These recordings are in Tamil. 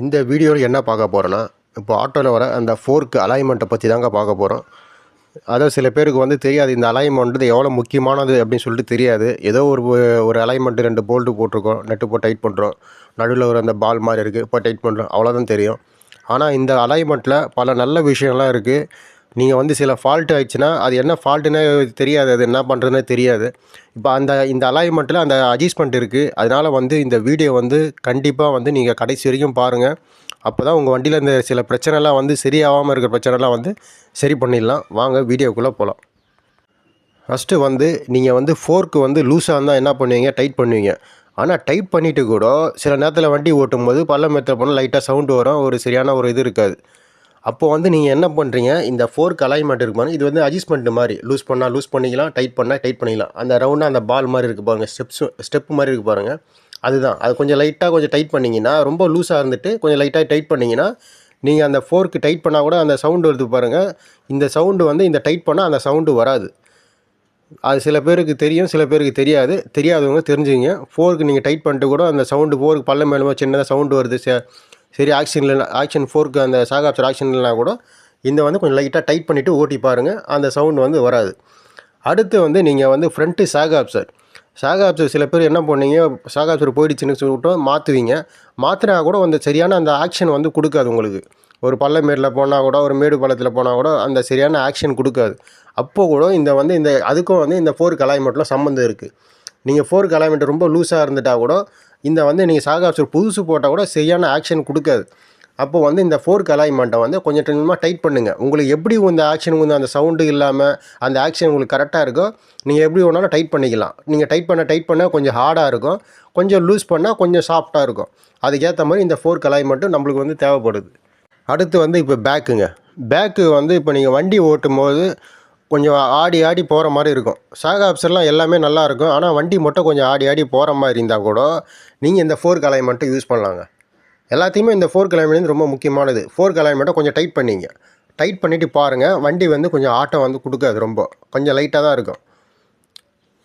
இந்த வீடியோவில் என்ன பார்க்க போகிறோன்னா இப்போ ஆட்டோவில் வர அந்த ஃபோர்க்கு அலைன்மெண்ட்டை பற்றி தாங்க பார்க்க போகிறோம் அதாவது சில பேருக்கு வந்து தெரியாது இந்த அலைன்மெண்ட்டு எவ்வளோ முக்கியமானது அப்படின்னு சொல்லிட்டு தெரியாது. ஏதோ ஒரு ஒரு அலைன்மெண்ட்டு ரெண்டு போல்ட்டு போட்டிருக்கோம் நெட்டு போட்டு டைட் பண்ணுறோம் நடுவில் ஒரு அந்த பால் மாதிரி இருக்குது இப்போ டைட் பண்ணுறோம் அவ்வளோதான் தெரியும். ஆனால் இந்த அலைன்மெண்ட்டில் பல நல்ல விஷயம்லாம் இருக்குது நீங்கள் வந்து சில ஃபால்ட் ஆயிடுச்சுன்னா அது என்ன ஃபால்ட்டுனே தெரியாது. அது என்ன பண்ணுறதுனே தெரியாது. இப்போ அந்த இந்த அலைன்மெண்ட்டில் அந்த அட்ஜஸ்ட்மெண்ட் இருக்குது அதனால் வந்து இந்த வீடியோ வந்து கண்டிப்பாக வந்து நீங்கள் கடைசி வரைக்கும் பாருங்கள் அப்போ தான் உங்கள் வண்டியில் இந்த சில பிரச்சனைலாம் வந்து சரியாகாமல் இருக்கிற பிரச்சனைலாம் வந்து சரி பண்ணிடலாம். வாங்க வீடியோக்குள்ளே போகலாம் ஃபஸ்ட்டு வந்து நீங்கள் வந்து ஃபோர்க்கு வந்து லூஸாக இருந்தால் என்ன பண்ணுவீங்க? டைட் பண்ணுவீங்க. ஆனால் டைட் பண்ணிவிட்டு கூட சில நேரத்தில் வண்டி ஓட்டும் போது பள்ளம் மேத்தில் போனால் லைட்டாக சவுண்டு வரும். ஒரு சரியான ஒரு இது இருக்காது. அப்போது வந்து நீங்கள் என்ன பண்ணுறீங்க இந்த ஃபோர்க் அலைன்மெண்ட் இருக்கு பாருங்க. இது வந்து அட்ஜஸ்ட்மெண்ட் மாதிரி. லூஸ் பண்ணால் லூஸ் பண்ணிக்கலாம் டைட் பண்ணால் டைட் பண்ணிக்கலாம். அந்த ரவுண்டாக அந்த பால் மாதிரி இருக்குது பாருங்கள் ஸ்டெப்ஸ் ஸ்டெப் மாதிரி இருக்குது பாருங்கள் அதுதான். அது கொஞ்சம் லைட்டாக கொஞ்சம் டைட் பண்ணிங்கன்னா ரொம்ப லூஸாக இருந்துட்டு கொஞ்சம் லைட்டாக டைட் பண்ணிங்கன்னா நீங்கள் அந்த ஃபோர்க்கு டைட் பண்ணால் கூட அந்த சவுண்டு வருது பாருங்கள் இந்த சவுண்டு வந்து இந்த டைட் பண்ணால் அந்த சவுண்டு வராது. அது சில பேருக்கு தெரியும் சில பேருக்கு தெரியாது. தெரியாதவங்க தெரிஞ்சுங்க ஃபோர்க்கு நீங்கள் டைட் பண்ணிட்டு கூட அந்த சவுண்டு ஃபோருக்கு பல்ல மேலுமே சின்னதாக சவுண்டு வருது. சரி சரி ஆக்ஷனில் ஆக்ஷன் ஃபோர்க்கு அந்த சாகாப்சர் ஆக்ஷன்லாம் கூட இந்த வந்து கொஞ்சம் லைட்டாக டைட் பண்ணிவிட்டு ஓட்டி பாருங்கள் அந்த சவுண்டு வந்து வராது. அடுத்து வந்து நீங்கள் வந்து ஃப்ரண்ட்டு சாகாப்சர் சாகாப்சர் சில பேர் என்ன பண்ணீங்க? சாகாப்சர் போயிடுச்சுன்னு சொல்லிட்டு மாற்றுவீங்க மாற்றினா கூட அந்த சரியான அந்த ஆக்ஷன் வந்து கொடுக்காது உங்களுக்கு. ஒரு பள்ள மேடில் போனால் கூட ஒரு மேடு பள்ளத்தில் போனால் கூட அந்த சரியான ஆக்ஷன் கொடுக்காது. அப்போ கூட இந்த வந்து இந்த அதுக்கும் வந்து இந்த ஃபோர் கலாய்மெண்ட்டில் சம்மந்தம் இருக்குது நீங்கள் ஃபோர் கலாய்மெண்ட் ரொம்ப லூஸாக இருந்துட்டால் கூட இந்த வந்து நீங்கள் சாகாப்சர் புதுசு போட்டால் கூட சரியான ஆக்ஷன் கொடுக்காது. அப்போ வந்து இந்த ஃபோர்க் அலைன்மெண்ட்டை வந்து கொஞ்சம் கொஞ்சமாக டைட் பண்ணுங்கள் உங்களுக்கு எப்படி இந்த ஆக்ஷன் வந்து அந்த சவுண்டு இல்லாமல் அந்த ஆக்ஷன் உங்களுக்கு கரெக்டாக இருக்கோ நீங்கள் எப்படி வேணாலும் டைட் பண்ணிக்கலாம். நீங்கள் டைட் பண்ண டைட் பண்ண கொஞ்சம் ஹார்டாக இருக்கும். கொஞ்சம் லூஸ் பண்ணால் கொஞ்சம் சாஃப்டாக இருக்கும். அதுக்கேற்ற மாதிரி இந்த ஃபோர்க் அலைன்மெண்ட்டும் நம்மளுக்கு வந்து தேவைப்படுது. அடுத்து வந்து இப்போ பேக்குங்க பேக்கு வந்து இப்போ நீங்கள் வண்டி ஓட்டும் போது கொஞ்சம் ஆடி ஆடி போகிற மாதிரி இருக்கும். சாகா ஆப்ஷன்லாம் எல்லாமே நல்லாயிருக்கும் ஆனால் வண்டி மட்டும் கொஞ்சம் ஆடி ஆடி போகிற மாதிரி இருந்தால் கூட நீங்கள் இந்த ஃபோர்க் மட்டும் யூஸ் பண்ணலாங்க. எல்லாத்தையுமே இந்த ஃபோர்க் அலைன்மெண்ட் ரொம்ப முக்கியமானது. ஃபோர்க் அலைன்மெண்ட்டை கொஞ்சம் டைட் பண்ணிங்க. டைட் பண்ணிவிட்டு பாருங்கள் வண்டி வந்து கொஞ்சம் ஆட்டம் வந்து கொடுக்காது ரொம்ப. கொஞ்சம் லைட்டாக தான் இருக்கும்.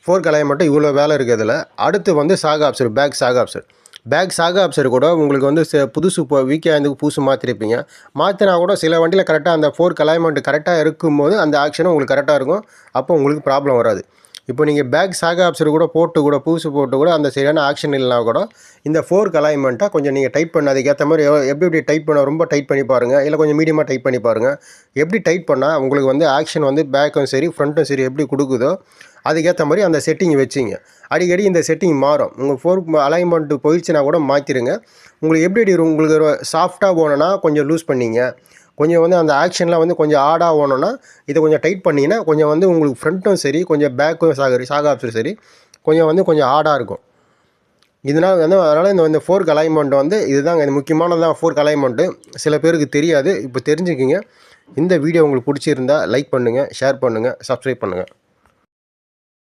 ஃபோர்க் மட்டும் இவ்வளோ வேலை இருக்குது அடுத்து வந்து சாகா ஆப்சர் பேக் சாகா ஆப்சர் பேக் சாக ஆப்சர் கூட உங்களுக்கு வந்து ச- புதுசு இப்போ வீக்கெண்டுக்கு புதுசு மாற்றிருப்பீங்க மாற்றினா கூட சில வண்டியில் கரெக்டாக அந்த ஃபோர்க் கலாய்மெண்ட் கரெக்டாக இருக்கும்போது அந்த ஆக்ஷனும் உங்களுக்கு கரெக்டாக இருக்கும். அப்போ உங்களுக்கு ப்ராப்ளம் வராது. இப்போ நீங்கள் பேக் சாக ஆப்ஷன் கூட போட்டு கூட புதுசு போட்டு கூட அந்த சரியான ஆக்ஷன் இல்லைனா கூட இந்த ஃபோர்க் அலைன்மெண்ட்டாக கொஞ்சம் நீங்கள் டைட் பண்ண அதுக்கேற்ற மாதிரி எப்படி எப்படி டைட் பண்ண ரொம்ப டைட் பண்ணி பாருங்கள் இல்லை கொஞ்சம் மீடியமாக டைட் பண்ணி பாருங்கள் எப்படி டைட் பண்ணால் உங்களுக்கு வந்து ஆக்ஷன் வந்து பேக்கும் சரி ஃப்ரண்ட்டும் சரி எப்படி கொடுக்குதோ அதுக்கேற்ற மாதிரி அந்த செட்டிங் வச்சிங்க. அடிக்கடி இந்த செட்டிங் மாறும். உங்கள் ஃபோர்க் அலைன்மெண்ட்டு போயிடுச்சுன்னா கூட மாற்றிடுங்க உங்களுக்கு எப்படி எப்படி உங்களுக்கு சாஃப்டாக போனோன்னா கொஞ்சம் லூஸ் பண்ணிங்க. கொஞ்சம் வந்து அந்த ஆக்ஷன்லாம் வந்து கொஞ்சம் ஆடாக போகணுன்னா இதை கொஞ்சம் டைட் பண்ணிங்கன்னா கொஞ்சம் வந்து உங்களுக்கு ஃப்ரண்ட்டும் சரி கொஞ்சம் பேக்கும் சாகரி சாகாப்ஸும் சரி கொஞ்சம் வந்து கொஞ்சம் ஆடாக இருக்கும். இதனால் வந்து அதனால் இந்த இந்த ஃபோர்க் அலைன்மெண்ட் வந்து இதுதாங்க இது முக்கியமானதான் ஃபோர்க் அலைன்மெண்ட்டு சில பேருக்கு தெரியாது இப்போ தெரிஞ்சுக்கிங்க. இந்த வீடியோ உங்களுக்கு பிடிச்சிருந்தா லைக் பண்ணுங்கள் ஷேர் பண்ணுங்கள் சப்ஸ்கிரைப் பண்ணுங்கள்